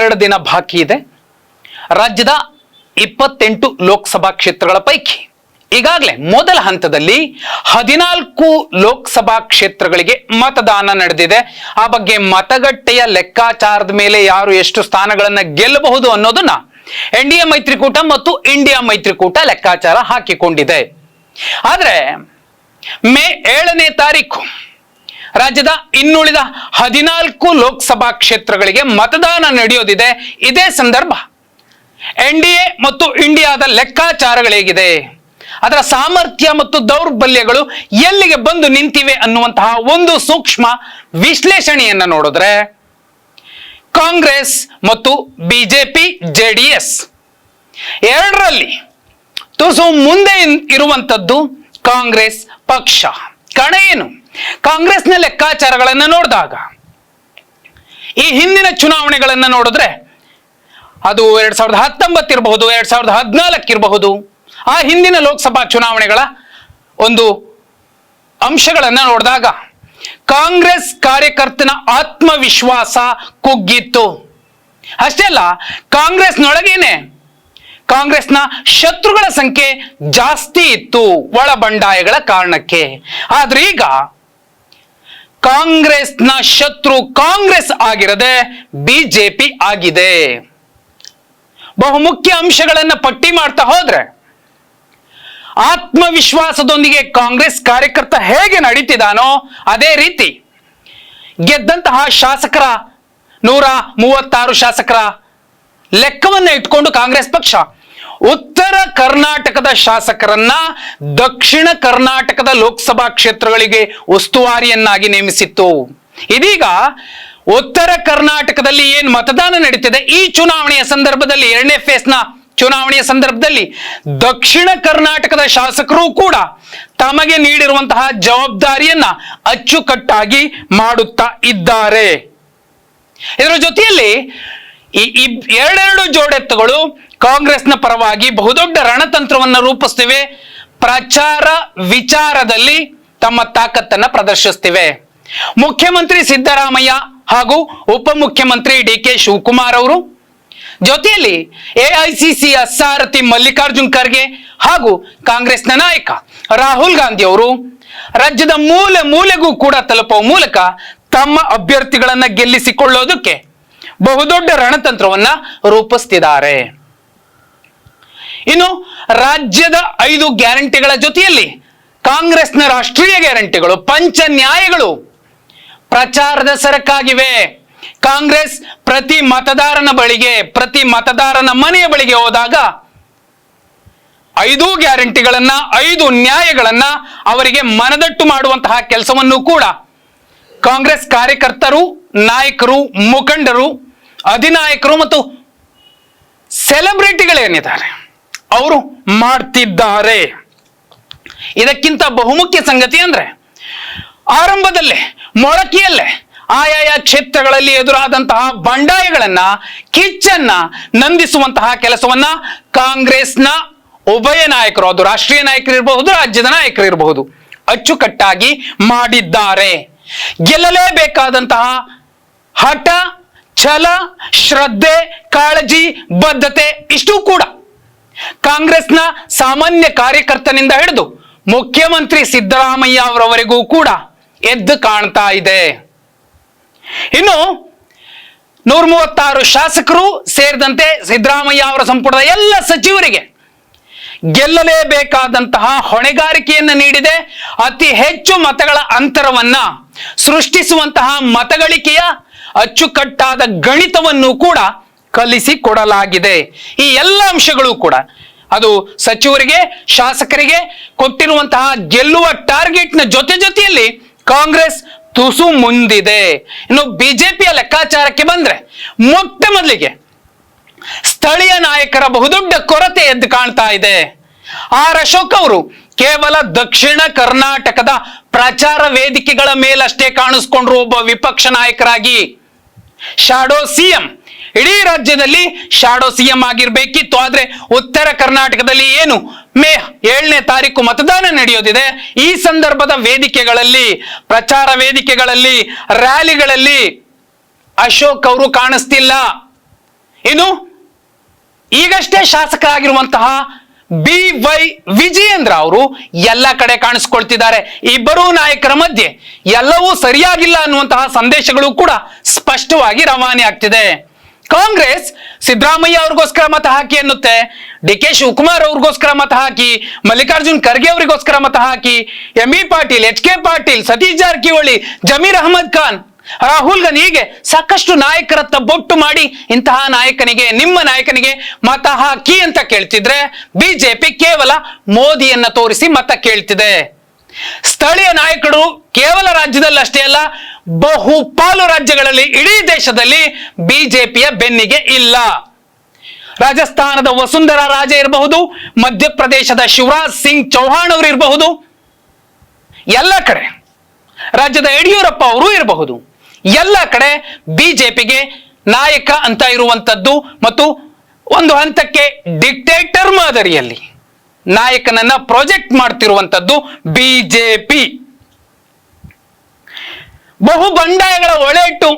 ಎರಡು ದಿನ ಬಾಕಿ ಇದೆ. ರಾಜ್ಯದ ಇಪ್ಪತ್ತೆಂಟು ಲೋಕಸಭಾ ಕ್ಷೇತ್ರಗಳ ಪೈಕಿ ಈಗಾಗಲೇ ಮೊದಲ ಹಂತದಲ್ಲಿ ಹದಿನಾಲ್ಕು ಲೋಕಸಭಾ ಕ್ಷೇತ್ರಗಳಿಗೆ ಮತದಾನ ನಡೆದಿದೆ. ಆ ಬಗ್ಗೆ ಮತಗಟ್ಟೆಯ ಲೆಕ್ಕಾಚಾರದ ಮೇಲೆ ಯಾರು ಎಷ್ಟು ಸ್ಥಾನಗಳನ್ನು ಗೆಲ್ಲಬಹುದು ಅನ್ನೋದನ್ನ ಎನ್ ಡಿ ಮೈತ್ರಿಕೂಟ ಮತ್ತು ಇಂಡಿಯಾ ಮೈತ್ರಿಕೂಟ ಲೆಕ್ಕಾಚಾರ ಹಾಕಿಕೊಂಡಿದೆ. ಆದ್ರೆ ಮೇ ಏಳನೇ ತಾರೀಕು ರಾಜ್ಯದ ಇನ್ನುಳಿದ ಹದಿನಾಲ್ಕು ಲೋಕಸಭಾ ಕ್ಷೇತ್ರಗಳಿಗೆ ಮತದಾನ ನಡೆಯೋದಿದೆ. ಇದೇ ಸಂದರ್ಭ ಎನ್ ಡಿ ಎ ಮತ್ತು ಇಂಡಿಯಾದ ಲೆಕ್ಕಾಚಾರಗಳೇಗಿದೆ. ಅದರ ಸಾಮರ್ಥ್ಯ ಮತ್ತು ದೌರ್ಬಲ್ಯಗಳು ಎಲ್ಲಿಗೆ ಬಂದು ನಿಂತಿವೆ ಅನ್ನುವಂತಹ ಒಂದು ಸೂಕ್ಷ್ಮ ವಿಶ್ಲೇಷಣೆಯನ್ನ ನೋಡಿದ್ರೆ ಕಾಂಗ್ರೆಸ್ ಮತ್ತು ಬಿಜೆಪಿ ಎಸ್ ಎರಡರಲ್ಲಿ ತುಸು ಮುಂದೆ ಇರುವಂಥದ್ದು ಕಾಂಗ್ರೆಸ್ ಪಕ್ಷ. ಕಣ ಏನು? ಕಾಂಗ್ರೆಸ್ನ ಲೆಕ್ಕಾಚಾರಗಳನ್ನು ನೋಡಿದಾಗ, ಈ ಹಿಂದಿನ ಚುನಾವಣೆಗಳನ್ನು ನೋಡಿದ್ರೆ ಅದು ಎರಡ್ ಸಾವಿರದ ಹತ್ತೊಂಬತ್ತು ಇರಬಹುದು, ಎರಡ್ ಸಾವಿರದ ಹದಿನಾಲ್ಕು ಇರಬಹುದು, ಆ ಹಿಂದಿನ ಲೋಕಸಭಾ ಚುನಾವಣೆಗಳ ಒಂದು ಅಂಶಗಳನ್ನು ನೋಡಿದಾಗ ಕಾಂಗ್ರೆಸ್ ಕಾರ್ಯಕರ್ತನ ಆತ್ಮವಿಶ್ವಾಸ ಕುಗ್ಗಿತ್ತು. ಅಷ್ಟೇ ಅಲ್ಲ, ಕಾಂಗ್ರೆಸ್ನೊಳಗೇನೆ ಕಾಂಗ್ರೆಸ್ನ ಶತ್ರುಗಳ ಸಂಖ್ಯೆ ಜಾಸ್ತಿ ಇತ್ತು, ಒಳಬಂಡಾಯಗಳ ಕಾರಣಕ್ಕೆ. ಆದ್ರೆ ಈಗ ಕಾಂಗ್ರೆಸ್ನ ಶತ್ರು ಕಾಂಗ್ರೆಸ್ ಆಗಿರದೆ ಬಿಜೆಪಿ ಆಗಿದೆ. ಬಹುಮುಖ್ಯ ಅಂಶಗಳನ್ನು ಪಟ್ಟಿ ಮಾಡ್ತಾ ಹೋದ್ರೆ ಆತ್ಮವಿಶ್ವಾಸದೊಂದಿಗೆ ಕಾಂಗ್ರೆಸ್ ಕಾರ್ಯಕರ್ತ ಹೇಗೆ ನಡೀತಿದಾನೋ ಅದೇ ರೀತಿ ಗೆದ್ದಂತಹ ಶಾಸಕರ ನೂರ ಮೂವತ್ತಾರು ಶಾಸಕರ ಲೆಕ್ಕವನ್ನ ಇಟ್ಕೊಂಡು ಕಾಂಗ್ರೆಸ್ ಪಕ್ಷ ಉತ್ತರ ಕರ್ನಾಟಕದ ಶಾಸಕರನ್ನ ದಕ್ಷಿಣ ಕರ್ನಾಟಕದ ಲೋಕಸಭಾ ಕ್ಷೇತ್ರಗಳಿಗೆ ಉಸ್ತುವಾರಿಯನ್ನಾಗಿ ನೇಮಿಸಿತ್ತು. ಇದೀಗ ಉತ್ತರ ಕರ್ನಾಟಕದಲ್ಲಿ ಏನು ಮತದಾನ ನಡೀತಿದೆ? ಈ ಚುನಾವಣೆಯ ಸಂದರ್ಭದಲ್ಲಿ ಎರಡನೇ ಫೇಸ್ನ ಚುನಾವಣೆಯ ಸಂದರ್ಭದಲ್ಲಿ ದಕ್ಷಿಣ ಕರ್ನಾಟಕದ ಶಾಸಕರು ಕೂಡ ತಮಗೆ ನೀಡಿರುವಂತಹ ಜವಾಬ್ದಾರಿಯನ್ನ ಅಚ್ಚುಕಟ್ಟಾಗಿ ಮಾಡುತ್ತಾ ಇದ್ದಾರೆ. ಇದರ ಜೊತೆಯಲ್ಲಿ ಈ ಎರಡೆರಡು ಜೋಡೆತ್ತುಗಳು ಕಾಂಗ್ರೆಸ್ನ ಪರವಾಗಿ ಬಹುದೊಡ್ಡ ರಣತಂತ್ರವನ್ನು ರೂಪಿಸ್ತಿವೆ. ಪ್ರಚಾರ ವಿಚಾರದಲ್ಲಿ ತಮ್ಮ ತಾಕತ್ತನ್ನು ಪ್ರದರ್ಶಿಸ್ತಿವೆ. ಮುಖ್ಯಮಂತ್ರಿ ಸಿದ್ದರಾಮಯ್ಯ ಹಾಗೂ ಉಪಮುಖ್ಯಮಂತ್ರಿ ಡಿ ಕೆ ಶಿವಕುಮಾರ್ ಅವರು ಜೊತೆಯಲ್ಲಿ ಎಐಸಿಸಿಯ ಸಾರಥಿ ಮಲ್ಲಿಕಾರ್ಜುನ್ ಖರ್ಗೆ ಹಾಗೂ ಕಾಂಗ್ರೆಸ್ನ ನಾಯಕ ರಾಹುಲ್ ಗಾಂಧಿ ಅವರು ರಾಜ್ಯದ ಮೂಲೆ ಮೂಲೆಗೂ ಕೂಡ ತಲುಪುವ ಮೂಲಕ ತಮ್ಮ ಅಭ್ಯರ್ಥಿಗಳನ್ನ ಗೆಲ್ಲಿಸಿಕೊಳ್ಳೋದಕ್ಕೆ ಬಹುದೊಡ್ಡ ರಣತಂತ್ರವನ್ನ ರೂಪಿಸ್ತಿದ್ದಾರೆ. ಇನ್ನು ರಾಜ್ಯದ ಐದು ಗ್ಯಾರಂಟಿಗಳ ಜೊತೆಯಲ್ಲಿ ಕಾಂಗ್ರೆಸ್ನ ರಾಷ್ಟ್ರೀಯ ಗ್ಯಾರಂಟಿಗಳು, ಪಂಚ ನ್ಯಾಯಗಳು ಪ್ರಚಾರದ ಸರಕಾಗಿವೆ. ಕಾಂಗ್ರೆಸ್ ಪ್ರತಿ ಮತದಾರನ ಬಳಿಗೆ, ಪ್ರತಿ ಮತದಾರನ ಮನೆಯ ಬಳಿಗೆ ಹೋದಾಗ ಐದು ಗ್ಯಾರಂಟಿಗಳನ್ನ, ಐದು ನ್ಯಾಯಗಳನ್ನ ಅವರಿಗೆ ಮನದಟ್ಟು ಮಾಡುವಂತಹ ಕೆಲಸವನ್ನು ಕೂಡ ಕಾಂಗ್ರೆಸ್ ಕಾರ್ಯಕರ್ತರು, ನಾಯಕರು, ಮುಖಂಡರು ಅಧಿನಾಯಕರು ಮತ್ತು ಸೆಲೆಬ್ರಿಟಿಗಳೇನಿದ್ದಾರೆ, ಅವರು ಮಾಡ್ತಿದ್ದಾರೆ. ಇದಕ್ಕಿಂತ ಬಹುಮುಖ್ಯ ಸಂಗತಿ ಅಂದ್ರೆ, ಆರಂಭದಲ್ಲೇ, ಮೊಳಕೆಯಲ್ಲೇ ಆಯಾಯ ಕ್ಷೇತ್ರಗಳಲ್ಲಿ ಎದುರಾದಂತಹ ಬಂಡಾಯಗಳನ್ನ, ಕಿಚ್ಚನ್ನ ನಂದಿಸುವಂತಹ ಕೆಲಸವನ್ನ ಕಾಂಗ್ರೆಸ್ನ ಉಭಯ ನಾಯಕರು, ಅದು ರಾಷ್ಟ್ರೀಯ ನಾಯಕರು ಇರಬಹುದು, ರಾಜ್ಯದ ನಾಯಕರು ಇರಬಹುದು, ಅಚ್ಚುಕಟ್ಟಾಗಿ ಮಾಡಿದ್ದಾರೆ. ಗೆಲ್ಲಲೇಬೇಕಾದಂತಹ ಹಠ ಛಲ, ಶ್ರದ್ಧೆ, ಕಾಳಜಿ, ಬದ್ಧತೆ ಇಷ್ಟು ಕೂಡ ಕಾಂಗ್ರೆಸ್ನ ಸಾಮಾನ್ಯ ಕಾರ್ಯಕರ್ತನಿಂದ ಹಿಡಿದು ಮುಖ್ಯಮಂತ್ರಿ ಸಿದ್ದರಾಮಯ್ಯ ಅವರವರೆಗೂ ಕೂಡ ಎದ್ದು ಕಾಣ್ತಾ ಇದೆ. ಇನ್ನು ನೂರ ಮೂವತ್ತಾರು ಶಾಸಕರು ಸೇರಿದಂತೆ ಸಿದ್ದರಾಮಯ್ಯ ಅವರ ಸಂಪುಟದ ಎಲ್ಲ ಸಚಿವರಿಗೆ ಗೆಲ್ಲಲೇಬೇಕಾದಂತಹ ಹೊಣೆಗಾರಿಕೆಯನ್ನ ನೀಡಿದೆ. ಅತಿ ಹೆಚ್ಚು ಮತಗಳ ಅಂತರವನ್ನ ಸೃಷ್ಟಿಸುವಂತಹ ಮತಗಳಿಕೆಯ ಅಚ್ಚುಕಟ್ಟಾದ ಗಣಿತವನ್ನು ಕೂಡ ಕಲಿಸಿಕೊಡಲಾಗಿದೆ. ಈ ಎಲ್ಲ ಅಂಶಗಳು ಕೂಡ. ಅದು ಸಚಿವರಿಗೆ, ಶಾಸಕರಿಗೆ ಕೊಟ್ಟಿರುವಂತಹ ಗೆಲ್ಲುವ ಟಾರ್ಗೆಟ್ನ ಜೊತೆ ಜೊತೆಯಲ್ಲಿ ಕಾಂಗ್ರೆಸ್ ತುಸು ಮುಂದಿದೆ. ಇನ್ನು ಬಿಜೆಪಿಯ ಲೆಕ್ಕಾಚಾರಕ್ಕೆ ಬಂದ್ರೆ ಮೊಟ್ಟ ಮೊದಲಿಗೆ ಸ್ಥಳೀಯ ನಾಯಕರ ಬಹುದೊಡ್ಡ ಕೊರತೆ ಎದ್ದು ಕಾಣ್ತಾ ಇದೆ. ಆರ್ ಅಶೋಕ್ ಅವರು ಕೇವಲ ದಕ್ಷಿಣ ಕರ್ನಾಟಕದ ಪ್ರಚಾರ ವೇದಿಕೆಗಳ ಮೇಲಷ್ಟೇ ಕಾಣಿಸ್ಕೊಂಡ್ರು ಒಬ್ಬ ವಿಪಕ್ಷ ನಾಯಕರಾಗಿ. ಶಾಡೋ ಸಿಎಂ ಇಡೀ ರಾಜ್ಯದಲ್ಲಿ ಶಾಡೋ ಸಿಎಂ ಆಗಿರ್ಬೇಕಿತ್ತು, ಆದ್ರೆ ಉತ್ತರ ಕರ್ನಾಟಕದಲ್ಲಿ ಏನು? ಮೇ ಏಳನೇ ತಾರೀಕು ಮತದಾನ ನಡೆಯೋದಿದೆ. ಈ ಸಂದರ್ಭದ ವೇದಿಕೆಗಳಲ್ಲಿ, ಪ್ರಚಾರ ವೇದಿಕೆಗಳಲ್ಲಿ, ರ್ಯಾಲಿಗಳಲ್ಲಿ ಅಶೋಕ್ ಅವರು ಕಾಣಿಸ್ತಿಲ್ಲ. ಇನ್ನು ಈಗಷ್ಟೇ ಶಾಸಕರಾಗಿರುವಂತಹ ಬಿ ವೈ ವಿಜಯೇಂದ್ರ ಅವರು ಎಲ್ಲ ಕಡೆ ಕಾಣಿಸ್ಕೊಳ್ತಿದ್ದಾರೆ. ಇಬ್ಬರೂ ನಾಯಕರ ಮಧ್ಯೆ ಎಲ್ಲವೂ ಸರಿಯಾಗಿಲ್ಲ ಅನ್ನುವಂತಹ ಸಂದೇಶಗಳು ಕೂಡ ಸ್ಪಷ್ಟವಾಗಿ ರವಾನೆ ಆಗ್ತಿದೆ. ಕಾಂಗ್ರೆಸ್ ಸಿದ್ದರಾಮಯ್ಯ ಅವ್ರಿಗೋಸ್ಕರ ಮತ ಹಾಕಿ ಅನ್ನುತ್ತೆ ಡಿ ಕೆ ಶಿವಕುಮಾರ್ ಅವ್ರಿಗೋಸ್ಕರ ಮತ ಹಾಕಿ, ಮಲ್ಲಿಕಾರ್ಜುನ್ ಖರ್ಗೆ ಅವರಿಗೋಸ್ಕರ ಮತ ಹಾಕಿ, M E Patil, H K Patil, Satish Jarkiholi, Zameer Ahmed Khan Rahul ಹೀಗೆ ಸಾಕಷ್ಟು ನಾಯಕರತ್ತ ಬೊಟ್ಟು ಮಾಡಿ ಇಂತಹ ನಾಯಕನಿಗೆ, ನಿಮ್ಮ ನಾಯಕನಿಗೆ ಮತ ಹಾಕಿ ಅಂತ ಕೇಳ್ತಿದ್ರೆ ಬಿಜೆಪಿ ಕೇವಲ ಮೋದಿಯನ್ನ ತೋರಿಸಿ ಮತ ಕೇಳ್ತಿದೆ. ಸ್ಥಳೀಯ ನಾಯಕರು ಕೇವಲ ರಾಜ್ಯದಲ್ಲಿ ಅಷ್ಟೇ ಅಲ್ಲ, ಬಹುಪಾಲು ರಾಜ್ಯಗಳಲ್ಲಿ ಇಡೀ ದೇಶದಲ್ಲಿ ಬಿಜೆಪಿಯ ಬೆನ್ನಿಗೆ ಇಲ್ಲ. ರಾಜಸ್ಥಾನದ ವಸುಂಧರಾ ರಾಜ ಇರಬಹುದು, ಮಧ್ಯಪ್ರದೇಶದ ಶಿವರಾಜ್ ಸಿಂಗ್ ಚೌಹಾಣ್ ಅವರು ಇರಬಹುದು. ಎಲ್ಲ ಕಡೆ ರಾಜ್ಯದ ಯಡಿಯೂರಪ್ಪ ಅವರು ಇರಬಹುದು. ಎಲ್ಲ ಕಡೆ ಬಿಜೆಪಿಗೆ ನಾಯಕ ಅಂತ ಇರುವಂತದ್ದು ಮತ್ತು ಒಂದು ಹಂತಕ್ಕೆ ಡಿಕ್ಟೇಟರ್ ಮಾದರಿಯಲ್ಲಿ ನಾಯಕನನ್ನ ಪ್ರೊಜೆಕ್ಟ್ ಮಾಡ್ತಿರುವಂತದ್ದು ಬಿಜೆಪಿ. ಬಹು ಬಂಡಾಯಗಳ ಒಳೆಟ್ಟು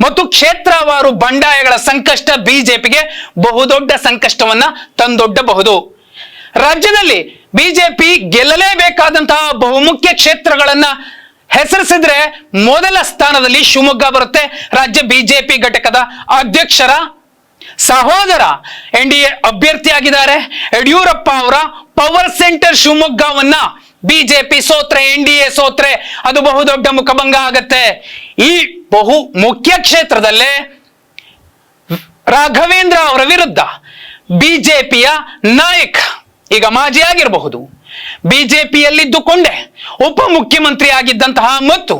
ಮತ್ತು ಕ್ಷೇತ್ರವಾರು ಬಂಡಾಯಗಳ ಸಂಕಷ್ಟ ಬಿಜೆಪಿಗೆ ಬಹುದೊಡ್ಡ ಸಂಕಷ್ಟವನ್ನ ತಂದೊಡ್ಡಬಹುದು. ರಾಜ್ಯದಲ್ಲಿ ಬಿಜೆಪಿ ಗೆಲ್ಲಲೇಬೇಕಾದಂತಹ ಬಹುಮುಖ್ಯ ಕ್ಷೇತ್ರಗಳನ್ನ ಹೆಸರಿಸಿದ್ರೆ ಮೊದಲ ಸ್ಥಾನದಲ್ಲಿ ಶಿವಮೊಗ್ಗ ಬರುತ್ತೆ. ರಾಜ್ಯ ಬಿಜೆಪಿ ಘಟಕದ ಅಧ್ಯಕ್ಷರ ಸಹೋದರ ಎನ್ ಡಿ ಎ ಅಭ್ಯರ್ಥಿಯಾಗಿದ್ದಾರೆ. ಯಡಿಯೂರಪ್ಪ ಅವರ ಪವರ್ ಸೆಂಟರ್ ಶಿವಮೊಗ್ಗವನ್ನ ಬಿಜೆಪಿ ಸೋತ್ರೆ ಎನ್ ಡಿ ಎ ಸೋತ್ರೆ ಅದು ಬಹುದೊಡ್ಡ ಮುಖಭಂಗ ಆಗತ್ತೆ. ಈ ಬಹು ಮುಖ್ಯ ಕ್ಷೇತ್ರದಲ್ಲೇ ರಾಘವೇಂದ್ರ ಅವರ ವಿರುದ್ಧ ಬಿಜೆಪಿಯ ನಾಯಕ ಈಗ ಮಾಜಿ ಆಗಿರಬಹುದು ಬಿಜೆಪಿಯಲ್ಲಿದ್ದುಕೊಂಡೇ ಉಪಮುಖ್ಯಮಂತ್ರಿ ಆಗಿದ್ದಂತಹ ಮತ್ತು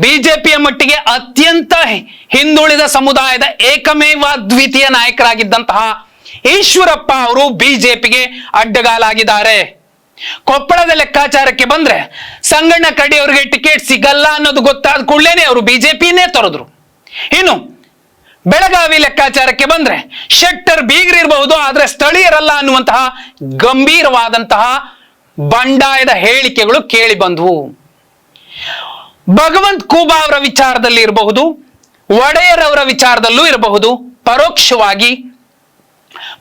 ಬಿಜೆಪಿಯ ಮಟ್ಟಿಗೆ ಅತ್ಯಂತ ಹಿಂದುಳಿದ ಸಮುದಾಯದ ಏಕಮೇವ ದ್ವಿತೀಯ ನಾಯಕರಾಗಿದ್ದಂತಹ ಈಶ್ವರಪ್ಪ ಅವರು ಬಿಜೆಪಿಗೆ ಅಡ್ಡಗಾಲಾಗಿದ್ದಾರೆ. ಕೊಪ್ಪಳದ ಲೆಕ್ಕಾಚಾರಕ್ಕೆ ಬಂದ್ರೆ ಸಂಗಣ್ಣ ಕಡಿ ಅವರಿಗೆ ಟಿಕೆಟ್ ಸಿಗಲ್ಲ ಅನ್ನೋದು ಗೊತ್ತಾದ ಕೂಡಲೇ ಅವರು ಬಿಜೆಪಿನೇ ತೊರೆದ್ರು. ಇನ್ನು ಬೆಳಗಾವಿ ಲೆಕ್ಕಾಚಾರಕ್ಕೆ ಬಂದ್ರೆ ಶೆಟ್ಟರ್ ಬೀಗರಿರಬಹುದು, ಆದ್ರೆ ಸ್ಥಳೀಯರಲ್ಲ ಅನ್ನುವಂತಹ ಗಂಭೀರವಾದಂತಹ ಬಂಡಾಯದ ಹೇಳಿಕೆಗಳು ಕೇಳಿ ಬಂದವು. ಭಗವಂತ್ ಕೂಬಾ ಅವರ ವಿಚಾರದಲ್ಲಿ ಇರಬಹುದು, ಒಡೆಯರ್ ಅವರ ವಿಚಾರದಲ್ಲೂ ಇರಬಹುದು, ಪರೋಕ್ಷವಾಗಿ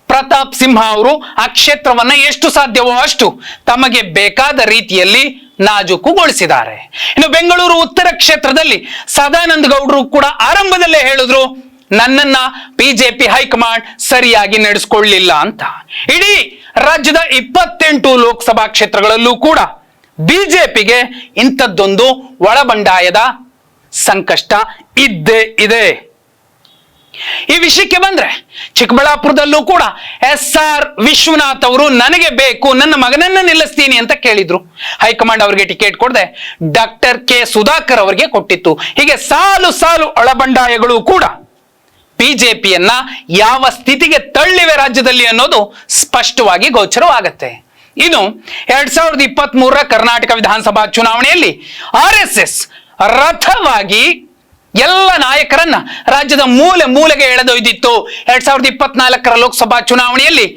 ಪ್ರತಾಪ್ ಸಿಂಹ ಅವರು ಆ ಕ್ಷೇತ್ರವನ್ನ ಎಷ್ಟು ಸಾಧ್ಯವೋ ಅಷ್ಟು ತಮಗೆ ಬೇಕಾದ ರೀತಿಯಲ್ಲಿ ನಾಜೂಕುಗೊಳಿಸಿದ್ದಾರೆ. ಇನ್ನು ಬೆಂಗಳೂರು ಉತ್ತರ ಕ್ಷೇತ್ರದಲ್ಲಿ ಸದಾನಂದ ಗೌಡರು ಕೂಡ ಆರಂಭದಲ್ಲೇ ಹೇಳಿದ್ರು ನನ್ನನ್ನ ಬಿಜೆಪಿ ಹೈಕಮಾಂಡ್ ಸರಿಯಾಗಿ ನಡೆಸ್ಕೊಳ್ಳಿಲ್ಲ ಅಂತ. ಇಡೀ ರಾಜ್ಯದ ಇಪ್ಪತ್ತೆಂಟು ಲೋಕಸಭಾ ಕ್ಷೇತ್ರಗಳಲ್ಲೂ ಕೂಡ ಬಿಜೆಪಿಗೆ ಇಂಥದ್ದೊಂದು ಒಳಬಂಡಾಯದ ಸಂಕಷ್ಟ ಇದ್ದೇ ಇದೆ. ಈ ವಿಷಯಕ್ಕೆ ಬಂದ್ರೆ ಚಿಕ್ಕಬಳ್ಳಾಪುರದಲ್ಲೂ ಕೂಡ ಎಸ್ ಆರ್ ವಿಶ್ವನಾಥ್ ಅವರು ನನಗೆ ಬೇಕು, ನನ್ನ ಮಗನನ್ನ ನಿಲ್ಲಿಸ್ತೀನಿ ಅಂತ ಕೇಳಿದ್ರು. ಹೈಕಮಾಂಡ್ ಅವರಿಗೆ ಟಿಕೆಟ್ ಕೊಡದೆ ಡಾಕ್ಟರ್ ಕೆ ಸುಧಾಕರ್ ಅವರಿಗೆ ಕೊಟ್ಟಿತ್ತು. ಹೀಗೆ ಸಾಲು ಸಾಲು ಒಳಬಂಡಾಯಗಳು ಕೂಡ ಬಿಜೆಪಿಯನ್ನ ಯಾವ ಸ್ಥಿತಿಗೆ ತಳ್ಳಿವೆ ರಾಜ್ಯದಲ್ಲಿ ಅನ್ನೋದು ಸ್ಪಷ್ಟವಾಗಿ ಗೋಚರವಾಗುತ್ತೆ. ಇನ್ನು ಎರಡ್ ಸಾವಿರದ ಇಪ್ಪತ್ತ್ ಮೂರರ ಕರ್ನಾಟಕ ವಿಧಾನಸಭಾ ಚುನಾವಣೆಯಲ್ಲಿ ಆರ್ ಎಸ್ ಎಸ್ ರಥವಾಗಿ ಎಲ್ಲ ನಾಯಕರನ್ನ ರಾಜ್ಯದ ಮೂಲೆ ಮೂಲೆಗೆ ಎಳೆದೊಯ್ದಿತ್ತು. ಎರಡ್ ಸಾವಿರದ ಇಪ್ಪತ್ನಾಲ್ಕರ ಲೋಕಸಭಾ ಚುನಾವಣೆಯಲ್ಲಿ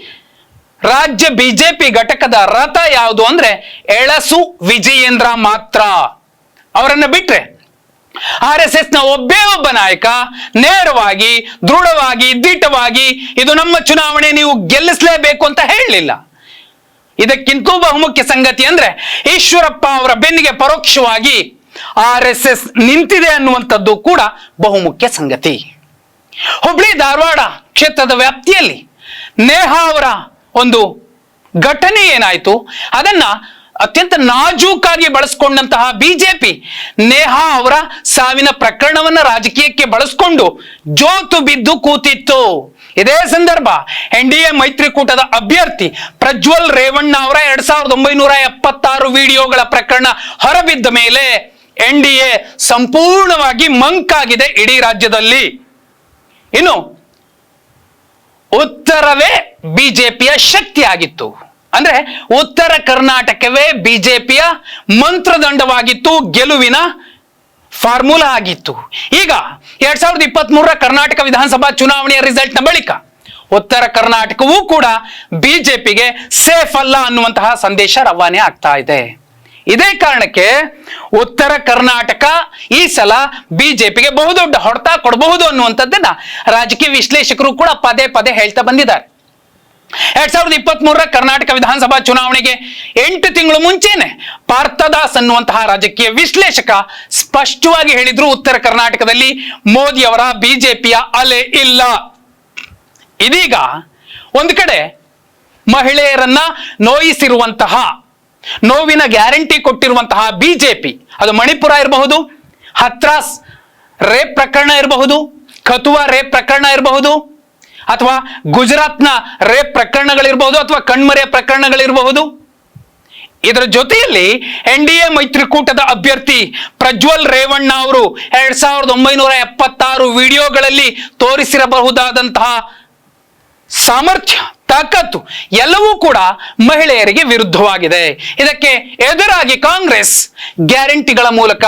ರಾಜ್ಯ ಬಿಜೆಪಿ ಘಟಕದ ರಥ ಯಾವುದು ಅಂದ್ರೆ ಎಳಸು ವಿಜಯೇಂದ್ರ ಮಾತ್ರ. ಅವರನ್ನ ಬಿಟ್ರೆ ಆರ್ ಎಸ್ ಎಸ್ನ ಒಬ್ಬೇ ಒಬ್ಬ ನಾಯಕ ನೇರವಾಗಿ, ದೃಢವಾಗಿ, ದಿಟ್ಟವಾಗಿ ಇದು ನಮ್ಮ ಚುನಾವಣೆ ನೀವು ಗೆಲ್ಲಿಸಲೇಬೇಕು ಅಂತ ಹೇಳಲಿಲ್ಲ. ಇದಕ್ಕಿಂತೂ ಬಹುಮುಖ್ಯ ಸಂಗತಿ ಅಂದ್ರೆ ಈಶ್ವರಪ್ಪ ಅವರ ಬೆನ್ನಿಗೆ ಪರೋಕ್ಷವಾಗಿ ಆರ್ ಎಸ್ ಎಸ್ ನಿಂತಿದೆ ಅನ್ನುವಂಥದ್ದು ಕೂಡ ಬಹುಮುಖ್ಯ ಸಂಗತಿ. ಹುಬ್ಳಿ ಧಾರವಾಡ ಕ್ಷೇತ್ರದ ವ್ಯಾಪ್ತಿಯಲ್ಲಿ ನೇಹಾ ಅವರ ಒಂದು ಘಟನೆ ಏನಾಯ್ತು, ಅದನ್ನ ಅತ್ಯಂತ ನಾಜೂಕಾಗಿ ಬಳಸ್ಕೊಂಡಂತಹ ಬಿಜೆಪಿ ನೇಹಾ ಅವರ ಸಾವಿನ ಪ್ರಕರಣವನ್ನ ರಾಜಕೀಯಕ್ಕೆ ಬಳಸ್ಕೊಂಡು ಜೋತು ಬಿದ್ದು ಕೂತಿತ್ತು. ಇದೇ ಸಂದರ್ಭ ಎನ್ ಡಿ ಎ ಮೈತ್ರಿಕೂಟದ ಅಭ್ಯರ್ಥಿ ಪ್ರಜ್ವಲ್ ರೇವಣ್ಣ ಅವರ ಎರಡ್ ಸಾವಿರದ ಒಂಬೈನೂರ ಎಪ್ಪತ್ತಾರು ವಿಡಿಯೋಗಳ ಪ್ರಕರಣ ಹೊರಬಿದ್ದ ಮೇಲೆ ಎನ್ ಡಿ ಎ ಸಂಪೂರ್ಣವಾಗಿ ಮಂಕಾಗಿದೆ ಇಡೀ ರಾಜ್ಯದಲ್ಲಿ. ಇನ್ನು ಉತ್ತರವೇ ಬಿಜೆಪಿಯ ಶಕ್ತಿ ಆಗಿತ್ತು ಅಂದ್ರೆ ಉತ್ತರ ಕರ್ನಾಟಕವೇ ಬಿಜೆಪಿಯ ಮಂತ್ರದಂಡವಾಗಿತ್ತು, ಗೆಲುವಿನ ಫಾರ್ಮುಲಾ ಆಗಿತ್ತು. ಈಗ ಎರಡ್ ಸಾವಿರದ ಇಪ್ಪತ್ತ್ ಮೂರರ ಕರ್ನಾಟಕ ವಿಧಾನಸಭಾ ಚುನಾವಣೆಯ ರಿಸಲ್ಟ್ನ ಬಳಿಕ ಉತ್ತರ ಕರ್ನಾಟಕವೂ ಕೂಡ ಬಿಜೆಪಿಗೆ ಸೇಫ್ ಅಲ್ಲ ಅನ್ನುವಂತಹ ಸಂದೇಶ ರವಾನೆ ಆಗ್ತಾ ಇದೆ. ಇದೇ ಕಾರಣಕ್ಕೆ ಉತ್ತರ ಕರ್ನಾಟಕ ಈ ಸಲ ಬಿಜೆಪಿಗೆ ಬಹುದೊಡ್ಡ ಹೊಡೆತ ಕೊಡಬಹುದು ಅನ್ನುವಂಥದ್ದನ್ನ ರಾಜಕೀಯ ವಿಶ್ಲೇಷಕರು ಕೂಡ ಪದೇ ಪದೇ ಹೇಳ್ತಾ ಬಂದಿದ್ದಾರೆ. ಎರಡ್ ಸಾವಿರದ ಇಪ್ಪತ್ತ್ ಮೂರರ ಕರ್ನಾಟಕ ವಿಧಾನಸಭಾ ಚುನಾವಣೆಗೆ ಎಂಟು ತಿಂಗಳು ಮುಂಚೆನೆ ಪಾರ್ಥದಾಸ್ ಅನ್ನುವಂತಹ ರಾಜಕೀಯ ವಿಶ್ಲೇಷಕ ಸ್ಪಷ್ಟವಾಗಿ ಹೇಳಿದ್ರು ಉತ್ತರ ಕರ್ನಾಟಕದಲ್ಲಿ ಮೋದಿ ಅವರ ಬಿಜೆಪಿಯ ಅಲೆ ಇಲ್ಲ. ಇದೀಗ ಒಂದು ಕಡೆ ಮಹಿಳೆಯರನ್ನ ನೋಯಿಸಿರುವಂತಹ, ನೋವಿನ ಗ್ಯಾರಂಟಿ ಕೊಟ್ಟಿರುವಂತಹ ಬಿಜೆಪಿ, ಅದು ಮಣಿಪುರ ಇರಬಹುದು, ಹತ್ರಾಸ್ ರೇಪ್ ಪ್ರಕರಣ ಇರಬಹುದು, ಕತುವಾ ರೇಪ್ ಪ್ರಕರಣ ಇರಬಹುದು ಅಥವಾ ಗುಜರಾತ್ನ ರೇಪ್ ಪ್ರಕರಣಗಳಿರಬಹುದು ಅಥವಾ ಕಣ್ಮರೆ ಪ್ರಕರಣಗಳಿರಬಹುದು? ಇದರ ಜೊತೆಯಲ್ಲಿ ಎನ್ ಡಿ ಎ ಮೈತ್ರಿಕೂಟದ ಅಭ್ಯರ್ಥಿ ಪ್ರಜ್ವಲ್ ರೇವಣ್ಣ ಅವರು ಎರಡ್ ಸಾವಿರದ ಒಂಬೈನೂರ ಎಪ್ಪತ್ತಾರು ವಿಡಿಯೋಗಳಲ್ಲಿ ತೋರಿಸಿರಬಹುದಾದಂತಹ ಸಾಮರ್ಥ್ಯ, ತಾಕತ್ತು ಎಲ್ಲವೂ ಕೂಡ ಮಹಿಳೆಯರಿಗೆ ವಿರುದ್ಧವಾಗಿದೆ. ಇದಕ್ಕೆ ಎದುರಾಗಿ ಕಾಂಗ್ರೆಸ್ ಗ್ಯಾರಂಟಿಗಳ ಮೂಲಕ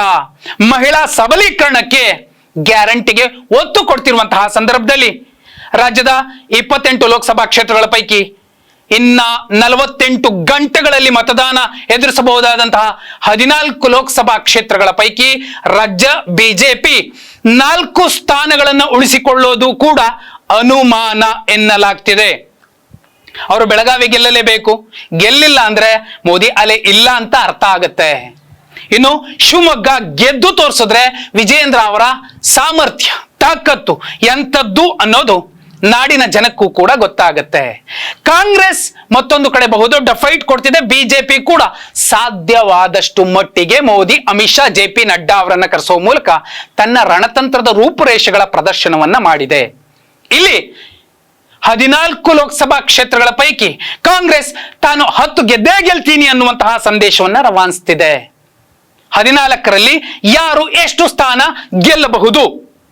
ಮಹಿಳಾ ಸಬಲೀಕರಣಕ್ಕೆ ಗ್ಯಾರಂಟಿಗೆ ಒತ್ತು ಕೊಡ್ತಿರುವಂತಹ ಸಂದರ್ಭದಲ್ಲಿ ರಾಜ್ಯದ ಇಪ್ಪತ್ತೆಂಟು ಲೋಕಸಭಾ ಕ್ಷೇತ್ರಗಳ ಪೈಕಿ ಇನ್ನ ನಲವತ್ತೆಂಟು ಗಂಟೆಗಳಲ್ಲಿ ಮತದಾನ ಎದುರಿಸಬಹುದಾದಂತಹ ಹದಿನಾಲ್ಕು ಲೋಕಸಭಾ ಕ್ಷೇತ್ರಗಳ ಪೈಕಿ ರಾಜ್ಯ ಬಿಜೆಪಿ ನಾಲ್ಕು ಸ್ಥಾನಗಳನ್ನು ಉಳಿಸಿಕೊಳ್ಳೋದು ಕೂಡ ಅನುಮಾನ ಎನ್ನಲಾಗ್ತಿದೆ. ಅವರು ಬೆಳಗಾವಿ ಗೆಲ್ಲಲೇಬೇಕು. ಗೆಲ್ಲಿಲ್ಲ ಅಂದ್ರೆ ಮೋದಿ ಅಲೆ ಇಲ್ಲ ಅಂತ ಅರ್ಥ ಆಗುತ್ತೆ. ಇನ್ನು ಶಿವಮೊಗ್ಗ ಗೆದ್ದು ತೋರಿಸಿದ್ರೆ ವಿಜೇಂದ್ರ ಅವರ ಸಾಮರ್ಥ್ಯ, ತಾಕತ್ತು ಎಂಥದ್ದು ಅನ್ನೋದು ನಾಡಿನ ಜನಕ್ಕೂ ಕೂಡ ಗೊತ್ತಾಗತ್ತೆ. ಕಾಂಗ್ರೆಸ್ ಮತ್ತೊಂದು ಕಡೆ ಬಹುದೊಡ್ಡ ಫೈಟ್ ಕೊಡ್ತಿದೆ ಬಿಜೆಪಿ ಕೂಡ. ಸಾಧ್ಯವಾದಷ್ಟು ಮಟ್ಟಿಗೆ ಮೋದಿ, ಅಮಿತ್ ಶಾ ಜೆ ಪಿ ನಡ್ಡಾ ಅವರನ್ನ ಕರೆಸುವ ಮೂಲಕ ತನ್ನ ರಣತಂತ್ರದ ರೂಪುರೇಷೆಗಳ ಪ್ರದರ್ಶನವನ್ನ ಮಾಡಿದೆ. ಇಲ್ಲಿ ಹದಿನಾಲ್ಕು ಲೋಕಸಭಾ ಕ್ಷೇತ್ರಗಳ ಪೈಕಿ ಕಾಂಗ್ರೆಸ್ ತಾನು ಹತ್ತು ಗೆದ್ದೇ ಗೆಲ್ತೀನಿ ಅನ್ನುವಂತಹ ಸಂದೇಶವನ್ನ ರವಾನಿಸ್ತಿದೆ. ಹದಿನಾಲ್ಕರಲ್ಲಿ ಯಾರು ಎಷ್ಟು ಸ್ಥಾನ ಗೆಲ್ಲಬಹುದು?